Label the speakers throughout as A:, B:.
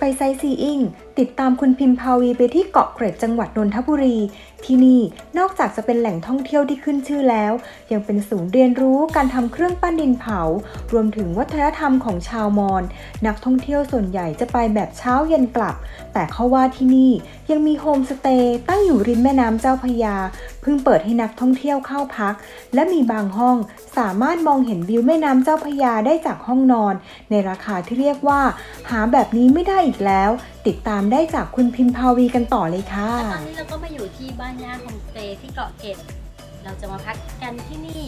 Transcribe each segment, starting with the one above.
A: ไปไซซีอิงติดตามคุณพิมพาวีไปที่เกาะเกร็ดจังหวัดนนทบุรี ที่นี่นอกจากจะเป็นแหล่งท่องเที่ยวที่ขึ้นชื่อแล้ว ยังเป็นศูนย์เรียนรู้การทำเครื่องปั้นดินเผา รวมถึงวัฒนธรรมของชาวมอญนักท่องเที่ยวส่วนใหญ่จะไปแบบเช้าเย็นกลับ แต่เขาว่าที่นี่ยังมีโฮมสเตย์ตั้งอยู่ริมแม่น้ำเจ้าพยา เพิ่งเปิดให้นักท่องเที่ยวเข้าพัก และมีบางห้องสามารถมองเห็นวิวแม่น้ำเจ้าพยาได้จากห้องนอน ในราคาที่เรียกว่า หาแบบนี้ไม่ได้อีกแล้ว ติดตามได้จากคุณพิมพาวีกันต่อเลยค่ะ
B: ตอนนี้เราก็มาอยู่ที่บ้านย่าโฮมสเตย์ที่เกาะเกร็ด เราจะมาพักกันที่นี่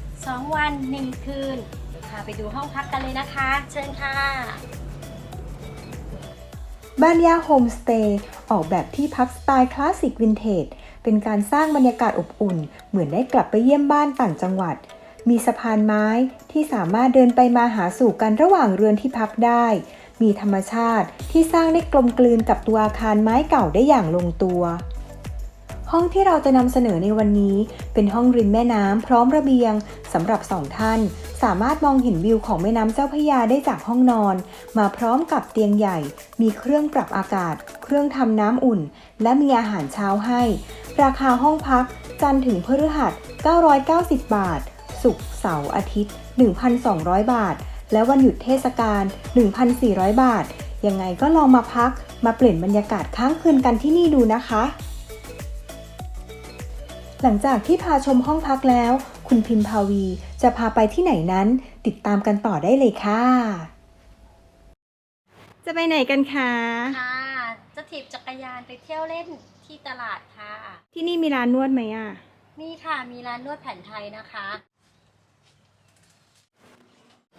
B: 2 วัน 1 คืน พาไปดูห้องพักกันเลยนะคะ เชิญค่ะ
A: บ้านย่าโฮมสเตย์ออกแบบที่พักสไตล์คลาสสิกวินเทจ เป็นการสร้างบรรยากาศอบอุ่น เหมือนได้กลับไปเยี่ยมบ้านต่างจังหวัดมีสะพานไม้ที่สามารถเดินไปมาหาสู่กันระหว่างเรือนที่พักได้ มีธรรมชาติที่สร้างได้กลมกลืนกับตัวอาคารไม้เก่าได้อย่างลงตัว ห้องที่เราจะนำเสนอในวันนี้ เป็นห้องริมแม่น้ำพร้อมระเบียงสำหรับสองท่าน สามารถมองเห็นวิวของแม่น้ำเจ้าพระยาได้จากห้องนอน มาพร้อมกับเตียงใหญ่ มีเครื่องปรับอากาศ เครื่องทำน้ำอุ่น และมีอาหารเช้าให้ ราคาห้องพัก จันทร์ถึงพฤหัส 990 บาท ศุกร์เสาร์อาทิตย์ 1,200 บาท และวันหยุดเทศกาล 1,400 บาท ยังไงก็ลองมาพักมาเปลี่ยนบรรยากาศค้างคืนกันที่นี่ดูนะคะ หลังจากที่พาชมห้องพักแล้ว คุณพิมพาวีจะพาไปที่ไหนนั้น ติดตามกันต่อได้เลยค่ะ จะไปไหนกันคะ
B: ค่ะ จะถีบจักรยานไปเที่ยวเล่นที่ตลาดค่ะ
A: ที่นี่มีร้านนวดไหมอะ
B: มีค่ะ มีร้านนวดแผนไทยนะคะ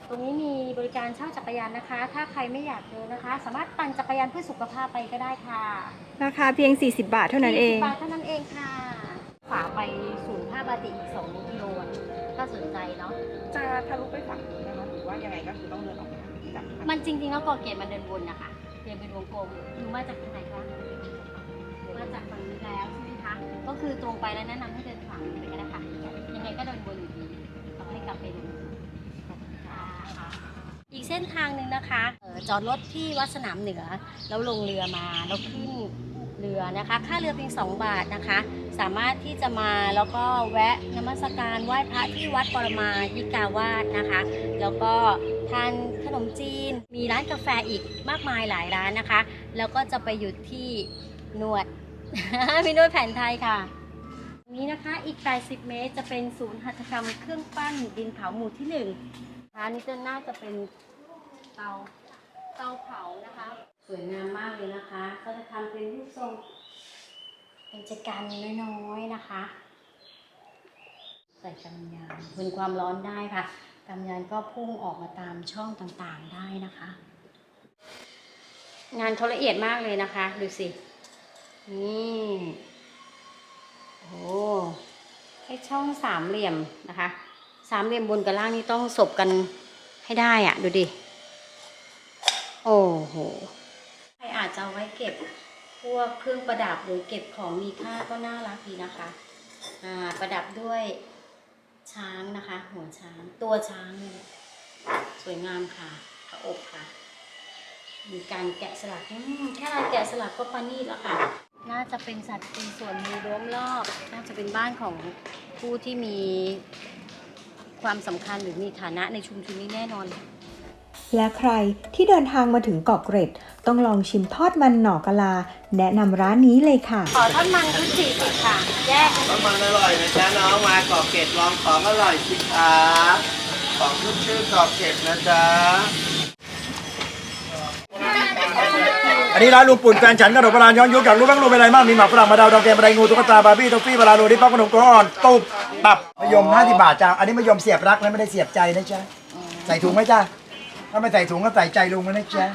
B: ตรงนี้มีบริการเช่าจักรยานนะคะ ถ้าใครไม่อยากเดินนะคะ สามารถปั่นจักรยานเพื่อสุขภาพไปก็ได้ค่ะ
A: ราคาเพียง 40 บาทเท่านั้นเอง
B: 40บาทเท่านั้นเองค่ะฝาไปศูนย์ผ้าบาติกอีก2กิโลถ้าสนใจเนาะ
C: จะทะลุไปฝั่งนู้นนะคะหรือว่ายังไงก็คือต้องเดินออกมาจากทาง
B: มันจริงๆแล้วเกาะเกตมันเดินวนนะคะเดินเป็นวงกลมอยู่มาจากทางไหนคะมาจากฝั่งนี้แล้วใช่ไหมคะก็คือตรงไปแล้วแนะนำให้เดินฝั่งนี้ไปก็ได้ค่ะยังไงก็เดินวนอยู่ดีต้องให้กลับไปดูค่ะอีก เส้นทางหนึ่งนะคะจอดรถที่วัดสนามเหนือ แล้วลงเรือมาแล้วขึ้นเรือนะคะ ค่าเรือเพียง 2 บาทนะคะ สามารถที่จะมาแล้วก็แวะนมัสการไหว้พระที่วัดปรมายิกาวาสนะคะ แล้วก็ทานขนมจีน มีร้านกาแฟอีกมากมายหลายร้านนะคะ แล้วก็จะไปหยุดที่นวด มีนวดแผนไทยค่ะ นี้นะคะอีก 80 เมตรจะเป็นศูนย์หัตถกรรมเครื่องปั้นดินเผาหมู่ที่หนึ่งร้านนี้จะน่าจะเป็น เตาเตาเผานะคะ สวยงามมากเลยนะคะเขาจะทำเป็นรูปทรง เป็นจัดการน้อยๆนะคะ ใส่กำยานทนความร้อนได้ค่ะกำยานก็พุ่งออกมาตามช่องต่างๆได้นะคะ งานเขาละเอียดมากเลยนะคะ ดูสินี่โอ้โหให้ช่องสามเหลี่ยมนะคะ สามเหลี่ยมบนกับล่างนี่ต้องสบกันให้ได้อะดูดิ โอ้โห ใครอาจจะเอาไว้เก็บพวกเครื่องประดับหรือเก็บของมีค่าก็น่ารักดีนะคะ อ่า ประดับด้วยช้างนะคะ หัวช้าง ตัวช้างเนี่ยสวยงามค่ะกระอกค่ะ มีการแกะสลักแค่การแกะสลักก็ประณีตแล้วค่ะ น่าจะเป็นสัตว์เป็นส่วนมีรั้วรอบ น่าจะเป็นบ้านของผู้ที่มีความสำคัญหรือมีฐานะในชุมชนนี้แน่นอน
A: และใครที่เดินทางมาถึงเกาะเกร็ด ต้องลองชิมทอดมันหน่อกะลา แนะนำร้านนี้เลยค่ะ
B: ขอทอดมันชุดสี่สิบค่ะ แยก
D: น้ำมันอร่อยนะจ๊ะน้องมาเกาะเกร็ดลองของอร่อยสิครับของขึ้นชื่อเกาะเกร็ดนะจ๊ะ
E: อันนี้ร้านลุงปุ่นแฟนฉันขนมโบราณย้อนยุคอยากรู้บ้างรู้เป็นอะไรบ้างมีหมากฝรั่งมาดาวดาวแกมอะไรงูตุ๊กตาบาร์บี้ทอฟฟี่บาลาโนดิป้าขนมกรอ่อนตุบตับมะยม50บาทจ้าอันนี้มะยมเสียบรักนะไม่ได้เสียบใจนะจ๊ะใส่ถุงไหมจ้า ถ้าไม่ใส่ถุงก็ใส่ใจลุงนะจ๊ะ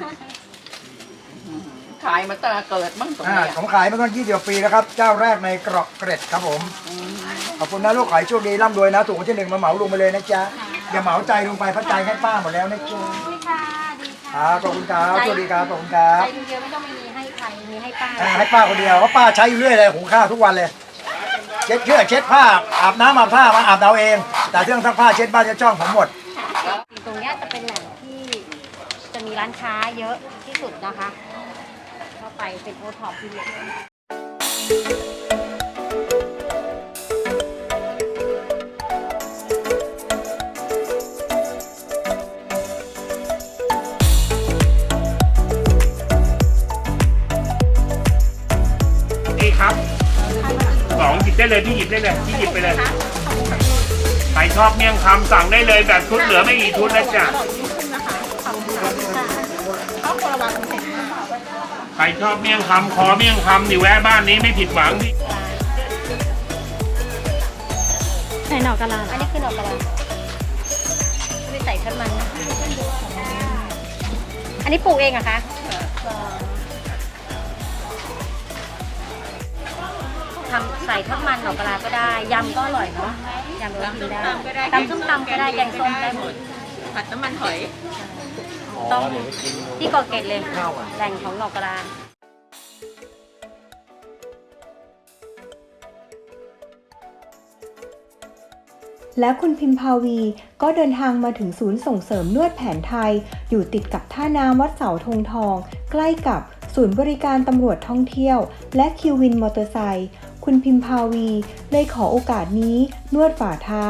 C: ขายมาตั้งแต่เกิดมั้งตรง
E: อ่า
C: นี้
E: ผมขายมาตั้งยี่สิบปีแล้วครับ เจ้าแรกในเกราะเกร็ดครับผม ขอบคุณนะลูกขายโชคดีร่ำรวยนะถูกรางวัลที่หนึ่งมาเหมาลุงไปเลยนะจ๊ะ อย่าเหมาใจลุงไปเพราะใจให้ป้าหมดแล้วนะจ๊ะ
B: ดีค่ะ ดี
E: ค
B: ค่ะ
E: รับขอบคุณครับสวัสดีครับขอบคุณครับ
B: ใจเดียวไม่ต้องมีให้ใคร มีให้ป้า
E: อ่าให้ป้าคนเดียวเพราะป้าใช้อยู่เรื่อยเลยหุงข้าวทุกวันเลย เช็ดเชือกเช็ดผ้าอาบน้ำอาบผ้ามาอาบเอาเอง แต่เครื่องซักผ้าเช็ดบ้านเช็ดช่องผมหมด
B: ต รงเนี้ยจะเป็นแหล่งที่จะมีร้านค้าเยอะที่สุดนะคะ เข้าไปเป็นโอท็อปที่เยอะ
F: นี่ครับสองหยิบได้เลยพี่หยิบได้เลยพี่หยิบไปเลย ใครชอบเมี่ยงคำสั่งได้เลยแบบชุดเหลือไม่กี่ชุดแล้วจ้ะ รชอบเมี่ยงคำขอเมี่ยงคำนี่แวะบ้านนี้ไม่ผิดหวังพี่
B: ใส่หน่อกะลาอันนี้คือหน่อกะลาไม่ใส่ทอดมันนะคะอันนี้ปลูกเองเหรอะคะทำใส่ทอดมันหน่อกะลาก็ได้ ยำก็อร่อยเนาะยำก็กินได้ตำส้มตำก็ได้แกงส้มได้หมด
C: ผัดน้ำมันหอย
B: ต้องที่เกาะเกร็ดเลยแหล่งของหน่อกะลา
A: และคุณพิมพาวีก็เดินทางมาถึงศูนย์ส่งเสริมนวดแผนไทย อยู่ติดกับท่าน้ำวัดเสาธงทอง ใกล้กับศูนย์บริการตำรวจท่องเที่ยว และคิววินมอเตอร์ไซค์ คุณพิมพาวีเลยขอโอกาสนี้ นวดฝ่าเท้า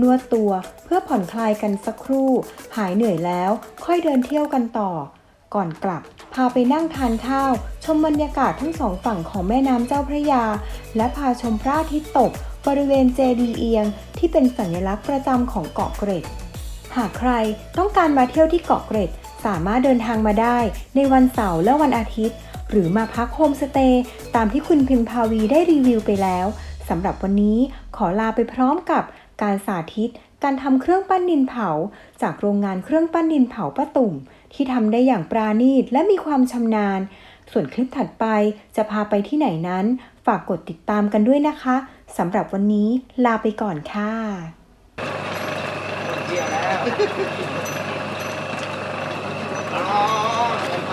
A: นวดตัว เพื่อผ่อนคลายกันสักครู่ หายเหนื่อยแล้ว ค่อยเดินเที่ยวกันต่อ ก่อนกลับ พาไปนั่งทานข้าว ชมบรรยากาศทั้งสองฝั่งของแม่น้ำเจ้าพระยา และพาชมพระอาทิตย์ตก บริเวณเจดีเอียง ที่เป็นสัญลักษณ์ประจำของเกาะเกร็ด หากใครต้องการมาเที่ยวที่เกาะเกร็ด สามารถเดินทางมาได้ในวันเสาร์และวันอาทิตย์ หรือมาพักโฮมสเตย์ตามที่คุณพิมพาวีได้รีวิวไปแล้วสำหรับวันนี้ขอลาไปพร้อมกับการสาธิต การทำเครื่องปั้นดินเผา จากโรงงานเครื่องปั้นดินเผาป้าตุ่ม ที่ทำได้อย่างปราณีตและมีความชำนาญ ส่วนคลิปถัดไปจะพาไปที่ไหนนั้น ฝากกดติดตามกันด้วยนะคะสำหรับวันนี้ลาไปก่อนค่ะ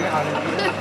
B: 样的。